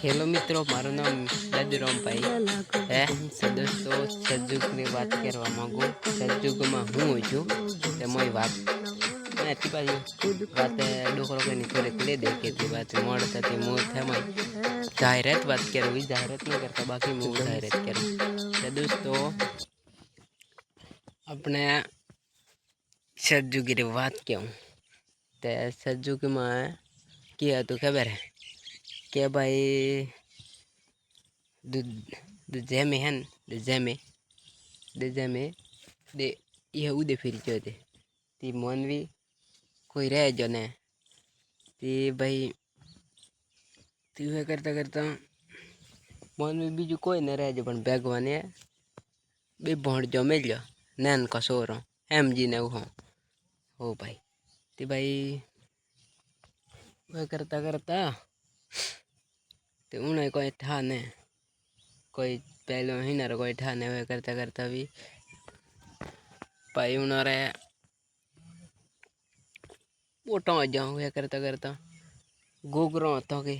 Hello મિત્રો મારું નામ દાદુરામભાઈ હે તો દોસ્તો સજ્જુગની વાત કરવા માંગુ સજ્જુગમાં હું છું તે મોય વાત ને તી બાજુ વાત ડોકરો કની થોડીક લે દે કે તી વાત મોડ થતી મોડ થમાય જાહેરાત વાત કરવી જાહેરાત નહીં કરતા બાકી હું જાહેરાત કરું તો દોસ્તો આપણે સજ્જુગીરી વાત કેવું તે સજ્જુગમાં કે હતું ખબર હે કે ભાઈ दूजे में है दूजे में दूजे में दे यह उदे फिर जो थे ती मन भी कोई रह जो ने ती भाई ती वह करता करता मन में बीजू कोई न रह जो पण भगवाने बे भोण जो मिल जो नैन का सो रहा एम जी ने हो हो भाई ती भाई वह करता करता કોઈ થા ને કોઈ પહેલો હિનાર કોઈ થા ને હવે કરતા કરતા બી ભાઈ ઉનારે મોટો જાઉં એ કરતા કરતા ગોગરો હતો કે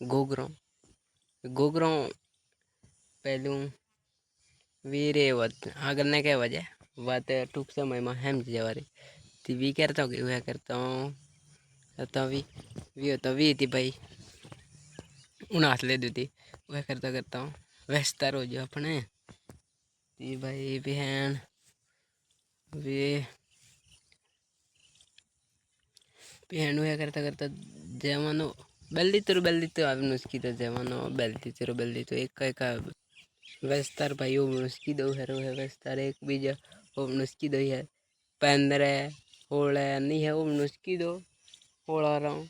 ગોગરો ગોગરો પહેલું વીરે વત આગળ ને કહેવા જાય વાત ટૂંક સમયમાં હેમ જવારી તે વી કરતો કે એવું કરતો હતો વી વી હતો વી હતી ભાઈ हूँ हाथ ले थी। वह करता करता हूँ। व्यस्ता रोज अपने। ती भाई बहन वे बहन वह करता करता जयमान बल्दी तुर, बल्दी तो आप नुस्खी तो जयमान बल्दी तुर, बल्दी तो एक का, एक व्यस्तार भाई, वो नुस्खी दो है रो है व्यस्तार एक जो, वो नुस्खी दो है पंद्रह है नहीं है, वो नुस्खी दो। होड़ा रहा हूँ।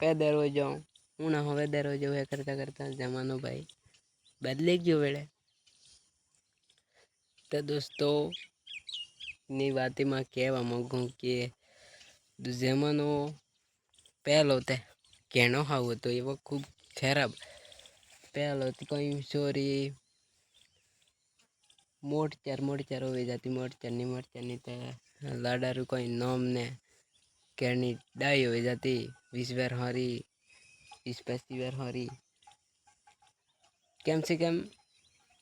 पैदल हो जाऊँ। ના હવે દરરોજ હવે કરતાં કરતાં જમાનો ભાઈ બદલી ગયો વેળે. તો દોસ્તો, ની વાતમાં કહેવા માગું કે જમાનો પહેલો તે ઘેણો હાવ હતો, એવો ખૂબ ખરાબ. પહેલો કંઈ ચોરી મોટચાર મોટચાર હોવી જતી મોટચારની મોટચારની તે લાડારું કોઈ નોમ ને કેળની ડાઈ હોવી જતી, વીસ વેર હારી स्पेसिवर हरी। कम से कम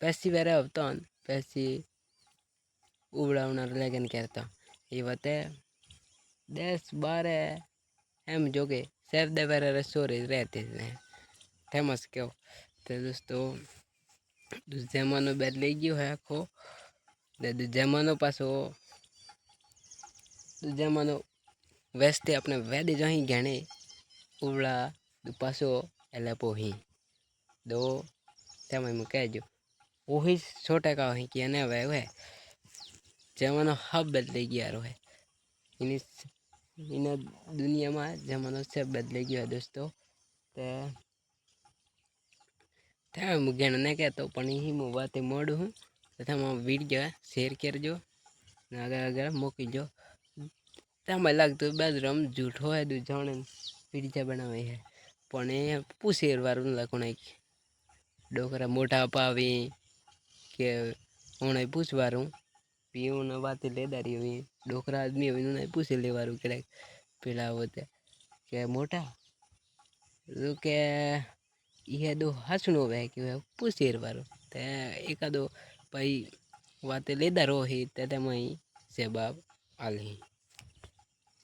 पेसिवर अब तो पेसी उबड़ा लगन करता। ये बताए दस बारह एम जोगे सर दे बारे सोरे रहते हैं फ़ेमस क्यों? तो दोस्तों दूस जमानो बैर ले गयो है खो दूस जमानो पास हो दूस जमानो वैसे अपने वैद्य जो ही गहने उबड़ा પાછો એટલે પોહી દો તેમાં એમ કહેજો પોહી સો ટકા અહીં કે ને હવે હવે જમાનો હબ બદલાઈ ગયા રહે એની એના દુનિયામાં જમાનો છે બદલાઈ ગયો દોસ્તો તે ત્યાં હું ગેણ ને કહેતો પણ એ હું વાતે મોડું હું તથા વીડિયો શેર કરજો ને આગળ આગળ મૂકીજો તેમાં લાગતું બાજુ જૂઠો હોય દુ જાણે વિડીયા બનાવે છે પણ એ પૂછેરવાળું લખો નાખી ડોકરા મોટા અપાવી કે હું પૂછવારું? પીવું વાત લેદારી હોય ડોકરા આદમી હોય એને પૂછી લેવાનું કે પેલા હોતે કે મોટા, તો કે એ દો હાસણો વે કે પૂછેરવારું તે એકાદો ભાઈ વાતે લેદારો હોય તે તેમાં સેબાબ આલી